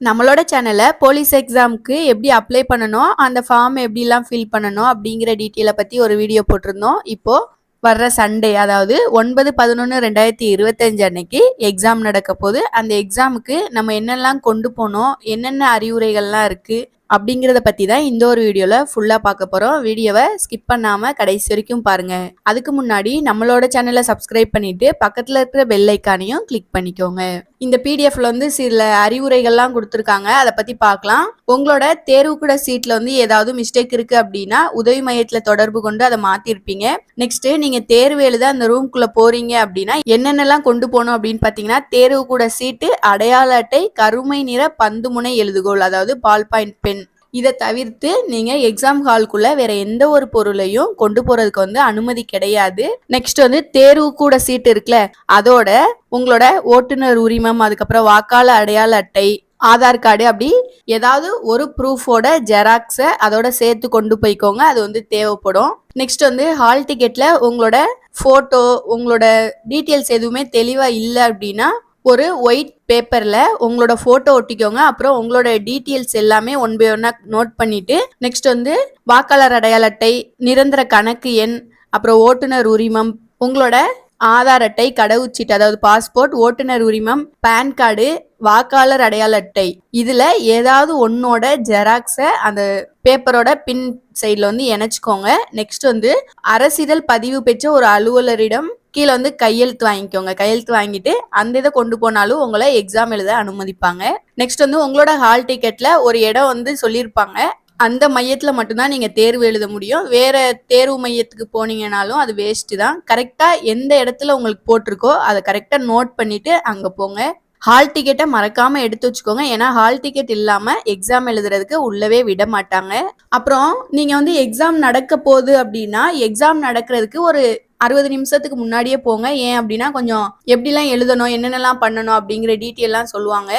நம்மளோட சேனலை போலீஸ் எக்ஸாமுக்கு எப்படி அப்ளை பண்ணணும் அந்த ஃபார்ம் எப்படிலாம் ஃபில் பண்ணணும் அப்படிங்கிற டீட்டெயிலை பற்றி ஒரு வீடியோ போட்டிருந்தோம். இப்போது வர்ற சண்டே அதாவது ஒன்பது பதினொன்று ரெண்டாயிரத்தி இருபத்தஞ்சு அன்னைக்கு எக்ஸாம் நடக்க போகுது. அந்த எக்ஸாமுக்கு நம்ம என்னெல்லாம் கொண்டு போனோம் என்னென்ன அறிவுரைகள்லாம் இருக்குது அப்படிங்கிறத பற்றி தான் இந்த ஒரு வீடியோவில் ஃபுல்லாக பார்க்க போகிறோம் வீடியோவை ஸ்கிப் பண்ணாமல் கடைசி வரைக்கும் பாருங்கள் அதுக்கு முன்னாடி நம்மளோட சேனலை சப்ஸ்கிரைப் பண்ணிவிட்டு பக்கத்தில் இருக்கிற பெல் ஐக்கானையும் கிளிக் பண்ணிக்கோங்க. இந்த பிடிஎஃப்ல வந்து சில அறிவுரைகள்லாம் கொடுத்துருக்காங்க. அதை பற்றி பார்க்கலாம். உங்களோட தேர்வு கூட சீட்டில் வந்து ஏதாவது மிஸ்டேக் இருக்குது அப்படின்னா உதவி மையத்தில் தொடர்பு கொண்டு அதை மாற்றிருப்பீங்க நெக்ஸ்ட்டு நீங்கள் தேர்வு எழுத அந்த ரூம்குள்ளே போகிறீங்க அப்படின்னா என்னென்னலாம் கொண்டு போகணும் அப்படின்னு பார்த்தீங்கன்னா தேர்வு கூட சீட்டு அடையாள அட்டை கருமை நிற பந்து முனை எழுதுகோள் அதாவது பால் பாயிண்ட் பென் இதை தவிர்த்து நீங்கள் எக்ஸாம் ஹால்குள்ளே வேற எந்த ஒரு பொருளையும் கொண்டு போகிறதுக்கு வந்து அனுமதி கிடையாது. நெக்ஸ்ட் வந்து தேர்வு கூட சீட்டு இருக்குல்ல அதோட உங்களோட ஓட்டுநர் உரிமம் அதுக்கப்புறம் வாக்காளர் அடையாள அட்டை ஆதார் கார்டு அப்படி ஏதாவது ஒரு ப்ரூஃபோட ஜெராக்ஸை அதோட சேர்த்து கொண்டு போய்க்கோங்க அது வந்து தேவைப்படும். நெக்ஸ்ட் வந்து ஹால் டிக்கெட்டில் உங்களோட ஃபோட்டோ உங்களோட டீட்டெயில்ஸ் எதுவுமே தெளிவாக இல்லை அப்படின்னா ஒரு ஒயிட் பேப்பரில் உங்களோட ஃபோட்டோ ஒட்டிக்கோங்க. அப்புறம் உங்களோட டீட்டெயில்ஸ் எல்லாமே ஒன் பை ஒன்னாக நோட் பண்ணிவிட்டு நெக்ஸ்ட் வந்து வாக்காளர் அடையாள அட்டை நிரந்தர கணக்கு எண் அப்புறம் ஓட்டுநர் உரிமம் உங்களோட ஆதார் அட்டை கடவுச்சீட்டு அதாவது பாஸ்போர்ட் ஓட்டுநர் உரிமம் பேன் கார்டு வாக்காளர் அடையாள அட்டை. இதுல ஏதாவது ஒன்னோட ஜெராக்ஸை அந்த பேப்பரோட பின் சைடில் வந்து இணைச்சிக்கோங்க. நெக்ஸ்ட் வந்து அரசிதழ் பதிவு பெற்ற ஒரு அலுவலரிடம் கீழே வந்து கையெழுத்து வாங்கிக்கோங்க. கையெழுத்து வாங்கிட்டு அந்த இதை கொண்டு போனாலும் உங்களை எக்ஸாம் எழுத அனுமதிப்பாங்க. நெக்ஸ்ட் வந்து உங்களோட ஹால் டிக்கெட்ல ஒரு இடம் வந்து சொல்லியிருப்பாங்க. அந்த மையத்தில் மட்டும்தான் நீங்கள் தேர்வு எழுத முடியும். வேற தேர்வு மையத்துக்கு போனீங்கனாலும் அது வேஸ்ட்டு தான். கரெக்டாக எந்த இடத்துல உங்களுக்கு போட்டிருக்கோ அதை கரெக்டாக நோட் பண்ணிட்டு அங்கே போங்க. ஹால் டிக்கெட்டை மறக்காமல் எடுத்து வச்சுக்கோங்க. ஏன்னா ஹால் டிக்கெட் இல்லாமல் எக்ஸாம் எழுதுறதுக்கு உள்ளவே விட மாட்டாங்க. அப்புறம் நீங்கள் வந்து எக்ஸாம் நடக்க போகுது அப்படின்னா எக்ஸாம் நடக்கிறதுக்கு ஒரு அறுபது நிமிஷத்துக்கு முன்னாடியே போங்க. ஏன் அப்படின்னா கொஞ்சம் எப்படிலாம் எழுதணும் என்னென்னலாம் பண்ணணும் அப்படிங்கிற டீட்டெயிலாம் சொல்லுவாங்க.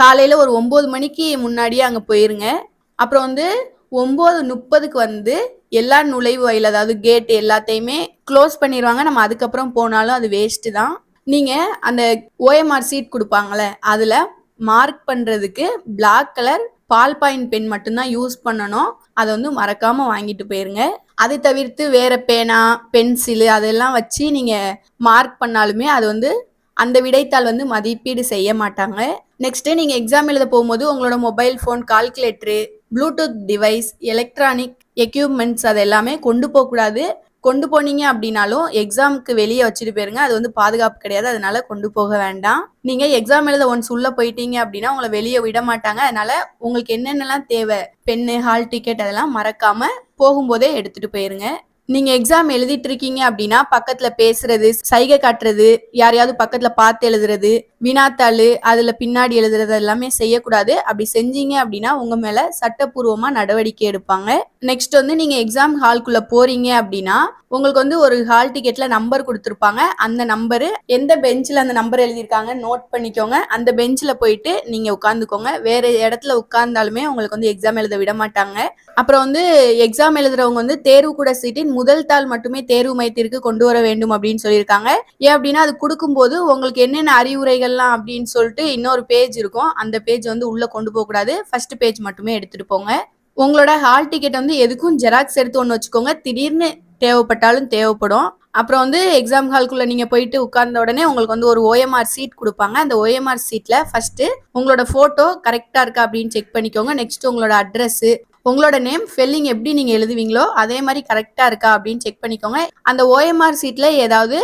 காலையில் ஒரு ஒம்பது மணிக்கு முன்னாடியே அங்கே போயிருங்க. அப்புறம் வந்து ஒம்பது முப்பதுக்கு வந்து எல்லா நுழைவு வயல் அதாவது கேட் எல்லாத்தையுமே க்ளோஸ் பண்ணிடுவாங்க நம்ம அதுக்கப்புறம் போனாலும் அது வேஸ்ட்டு தான். நீங்கள் அந்த ஓஎம்ஆர் சீட் கொடுப்பாங்களே அதில் மார்க் பண்ணுறதுக்கு black colour ball point pen மட்டும்தான் யூஸ் பண்ணணும். அதை வந்து மறக்காமல் வாங்கிட்டு போயிருங்க. அதை தவிர்த்து வேற பேனா பென்சிலு அதெல்லாம் வச்சு நீங்கள் மார்க் பண்ணாலுமே அது வந்து அந்த விடைத்தாள் வந்து மதிப்பீடு செய்ய மாட்டாங்க. நெக்ஸ்ட்டு நீங்கள் எக்ஸாம் எழுத போகும்போது உங்களோட mobile phone calculator bluetooth device electronic equipments அது எல்லாமே கொண்டு போகக்கூடாது. கொண்டு போனீங்க அப்படின்னாலும் எக்ஸாமுக்கு வெளியே வச்சுட்டு போயிருங்க. அது வந்து பாதுகாப்பு கிடையாது. அதனால கொண்டு போக வேண்டாம். நீங்க எக்ஸாம் எழுத ஒன்ஸ் உள்ள போயிட்டீங்க அப்படின்னா உங்களை வெளியே விட மாட்டாங்க. அதனால உங்களுக்கு என்னென்னலாம் தேவை? பெண்ணு ஹால் டிக்கெட் அதெல்லாம் மறக்காம போகும்போதே எடுத்துட்டு போயிருங்க. நீங்க எக்ஸாம் எழுதிட்டு இருக்கீங்க அப்படின்னா பக்கத்துல பேசுறது சைகை காட்டுறது யாரையாவது பக்கத்துல பார்த்து எழுதுறது வினாத்தாள் அதில் பின்னாடி எழுதுறது எல்லாமே செய்யக்கூடாது. அப்படி செஞ்சீங்க அப்படின்னா உங்கள் மேலே சட்டப்பூர்வமாக நடவடிக்கை எடுப்பாங்க. நெக்ஸ்ட் வந்து நீங்கள் எக்ஸாம் ஹால்குள்ளே போகிறீங்க அப்படின்னா உங்களுக்கு வந்து ஒரு ஹால் டிக்கெட்டில் நம்பர் கொடுத்துருப்பாங்க. அந்த நம்பரு எந்த பெஞ்சில் அந்த நம்பர் எழுதியிருக்காங்க நோட் பண்ணிக்கோங்க. அந்த பெஞ்சில் போயிட்டு நீங்கள் உட்காந்துக்கோங்க. வேறு இடத்துல உட்கார்ந்தாலுமே உங்களுக்கு வந்து எக்ஸாம் எழுத விட மாட்டாங்க. அப்புறம் வந்து எக்ஸாம் எழுதுறவங்க வந்து தேர்வு கூட சீட்டின் முதல் தாள் மட்டுமே தேர்வு மையத்திற்கு கொண்டு வர வேண்டும் அப்படின்னு சொல்லியிருக்காங்க. ஏன் அப்படின்னா அது கொடுக்கும்போது உங்களுக்கு என்னென்ன அறிவுரைகள் அறிவுரைகள்லாம் அப்படின்னு சொல்லிட்டு இன்னொரு பேஜ் இருக்கும். அந்த பேஜ் வந்து உள்ள கொண்டு போகக்கூடாது. ஃபர்ஸ்ட் பேஜ் மட்டுமே எடுத்துட்டு போங்க. உங்களோட ஹால் டிக்கெட் வந்து எதுக்கும் ஜெராக்ஸ் எடுத்து ஒன்று வச்சுக்கோங்க. திடீர்னு தேவைப்பட்டாலும் தேவைப்படும். அப்புறம் வந்து எக்ஸாம் ஹால்குள்ளே நீங்கள் போயிட்டு உட்கார்ந்த உடனே உங்களுக்கு வந்து ஒரு ஓஎம்ஆர் சீட் கொடுப்பாங்க. அந்த ஓஎம்ஆர் சீட்டில் ஃபஸ்ட்டு உங்களோட ஃபோட்டோ கரெக்டாக இருக்கா அப்படின்னு செக் பண்ணிக்கோங்க. நெக்ஸ்ட் உங்களோட அட்ரஸ்ஸு உங்களோட நேம் ஃபெல்லிங் எப்படி நீங்கள் எழுதுவீங்களோ அதே மாதிரி கரெக்டாக இருக்கா அப்படின்னு செக் பண்ணிக்கோங்க. அந்த ஓஎம்ஆர் சீட்டில் ஏதாவது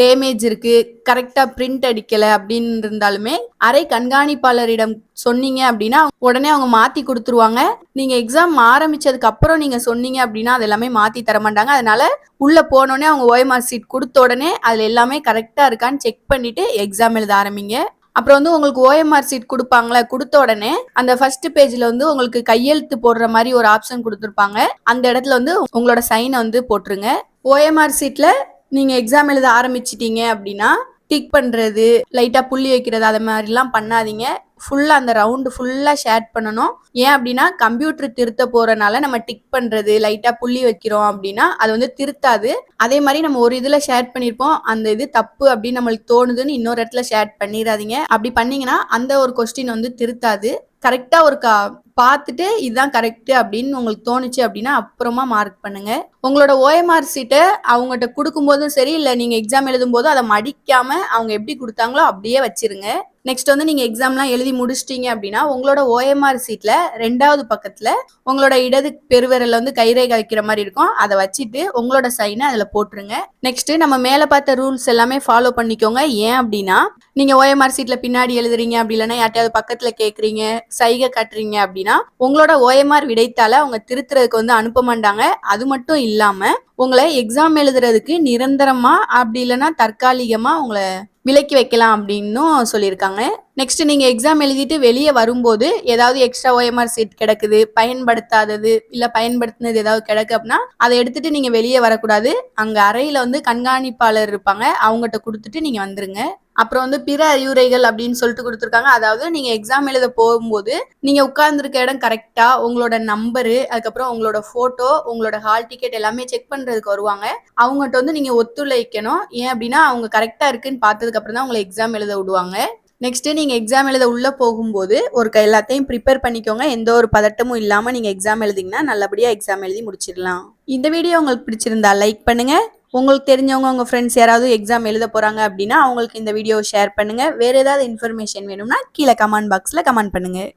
டேமேஜ் இருக்கு கரெக்டா பிரிண்ட் அடிக்கல அப்படின்னு இருந்தாலுமே அரை கண்காணிப்பாளரிடம் சொன்னீங்க அப்படின்னா உடனே அவங்க மாத்தி கொடுத்துருவாங்க. நீங்க எக்ஸாம் ஆரம்பிச்சதுக்கு அப்புறம் நீங்க சொன்னீங்க அப்படின்னா அது எல்லாமே மாத்தி தர மாட்டாங்க. அதனால உள்ள போனோடனே அவங்க ஓஎம்ஆர் சீட் கொடுத்த உடனே அதுல எல்லாமே கரெக்டா இருக்கான்னு செக் பண்ணிட்டு எக்ஸாம் எழுத ஆரம்பிங்க. அப்புறம் வந்து உங்களுக்கு ஓஎம்ஆர் சீட் கொடுப்பாங்களே கொடுத்த உடனே அந்த ஃபர்ஸ்ட் பேஜ்ல வந்து உங்களுக்கு கையெழுத்து போடுற மாதிரி ஒரு ஆப்ஷன் கொடுத்துருப்பாங்க. அந்த இடத்துல வந்து உங்களோட சைனை வந்து போட்டுருங்க. ஓஎம்ஆர் சீட்ல நீங்க எக்ஸாம் எழுத ஆரம்பிச்சிட்டீங்க அப்படின்னா டிக் பண்றது லைட்டா புள்ளி வைக்கிறது அது மாதிரிலாம் பண்ணாதீங்க. ஃபுல்லா அந்த ரவுண்டு ஃபுல்லா ஷேர் பண்ணணும். ஏன் அப்படின்னா கம்ப்யூட்டர் திருத்த போகிறனால நம்ம டிக் பண்றது லைட்டா புள்ளி வைக்கிறோம் அப்படின்னா அது வந்து திருத்தாது. அதே மாதிரி நம்ம ஒரு இதுல ஷேர் பண்ணிருப்போம். அந்த இது தப்பு அப்படின்னு நம்மளுக்கு தோணுதுன்னு இன்னொரு இடத்துல ஷேர் பண்ணிடாதீங்க. அப்படி பண்ணீங்கன்னா அந்த ஒரு கொஸ்டின் வந்து திருத்தாது. கரெக்டாக ஒரு கா பார்த்துட்டு இதுதான் கரெக்டு அப்படின்னு உங்களுக்கு தோணுச்சு அப்படின்னா அப்புறமா மார்க் பண்ணுங்க. உங்களோட ஓஎம்ஆர் சீட்டை அவங்ககிட்ட கொடுக்கும்போதும் சரி இல்லை நீங்கள் எக்ஸாம் எழுதும் போதும் அதை மடிக்காம அவங்க எப்படி கொடுத்தாங்களோ அப்படியே வச்சிருங்க. நெக்ஸ்ட் வந்து நீங்கள் எக்ஸாம்லாம் எழுதி முடிச்சிட்டீங்க அப்படின்னா உங்களோட ஓஎம்ஆர் சீட்டில் ரெண்டாவது பக்கத்தில் உங்களோட இடது பெருவிரல்ல வந்து கைரேகை வைக்கிற மாதிரி இருக்கும். அதை வச்சுட்டு உங்களோட சைனை அதில் போட்டுருங்க. நெக்ஸ்ட் நம்ம மேலே பார்த்த ரூல்ஸ் எல்லாமே ஃபாலோ பண்ணிக்கோங்க. ஏன் அப்படின்னா நீங்கள் ஓஎம்ஆர் சீட்டில் பின்னாடி எழுதுறீங்க அப்படி இல்லைன்னா யார்ட்டையாவது பக்கத்தில் கேட்குறீங்க சைகை காட்டுறீங்க அப்படின்னா உங்களோட ஓஎம்ஆர் விடைத்தால அவங்க திருத்துறதுக்கு வந்து அனுப்ப மாட்டாங்க. அது மட்டும் இல்லாமல் உங்களை எக்ஸாம் எழுதுறதுக்கு நிரந்தரமா அப்படி இல்லைன்னா தற்காலிகமா உங்களை விலக்கி வைக்கலாம் அப்படின்னும் சொல்லியிருக்காங்க. நெக்ஸ்ட் நீங்க எக்ஸாம் எழுதிட்டு வெளியே வரும்போது ஏதாவது எக்ஸ்ட்ரா ஓஎம்ஆர் சீட் கிடக்குது பயன்படுத்தாதது இல்ல பயன்படுத்தினது ஏதாவது கிடக்கு அப்படின்னா அதை எடுத்துட்டு நீங்க வெளியே வரக்கூடாது. அங்க அறையில வந்து கண்காணிப்பாளர் இருப்பாங்க. அவங்ககிட்ட கொடுத்துட்டு நீங்க வந்துருங்க. அப்புறம் வந்து பிற அறிவுரைகள் அப்படின்னு சொல்லிட்டு கொடுத்துருக்காங்க. அதாவது நீங்க எக்ஸாம் எழுத போகும்போது நீங்க உட்கார்ந்துருக்க இடம் கரெக்டா உங்களோட நம்பரு அதுக்கப்புறம் உங்களோட போட்டோ உங்களோட ஹால் டிக்கெட் எல்லாமே செக் பண்றதுக்கு வருவாங்க. அவங்ககிட்ட வந்து நீங்க ஒத்துழைக்கணும். ஏன் அப்படின்னா அவங்க கரெக்டா இருக்குன்னு பார்த்ததுக்கு அப்புறம் தான் உங்களை எக்ஸாம் எழுத விடுவாங்க. நெக்ஸ்ட் நீங்க எக்ஸாம் எழுத உள்ள போகும்போது ஒரு க- எல்லாத்தையும் ப்ரிப்பேர் பண்ணிக்கோங்க. எந்த ஒரு பதட்டமும் இல்லாம நீங்க எக்ஸாம் எழுதிங்கன்னா நல்லபடியா எக்ஸாம் எழுதி முடிச்சிடலாம். இந்த வீடியோ உங்களுக்கு பிடிச்சிருந்தா லைக் பண்ணுங்க. உங்களுக்கு தெரிஞ்சவங்க உங்கள் ஃப்ரெண்ட்ஸ் யாராவது எக்ஸாம் எழுத போகிறாங்க அப்படின்னா அவங்களுக்கு இந்த வீடியோ ஷேர் பண்ணுங்கள் வேறு ஏதாவது இன்ஃபர்மேஷன் வேணும்னா கீழே கமெண்ட் பாக்ஸில் கமெண்ட் பண்ணுங்கள்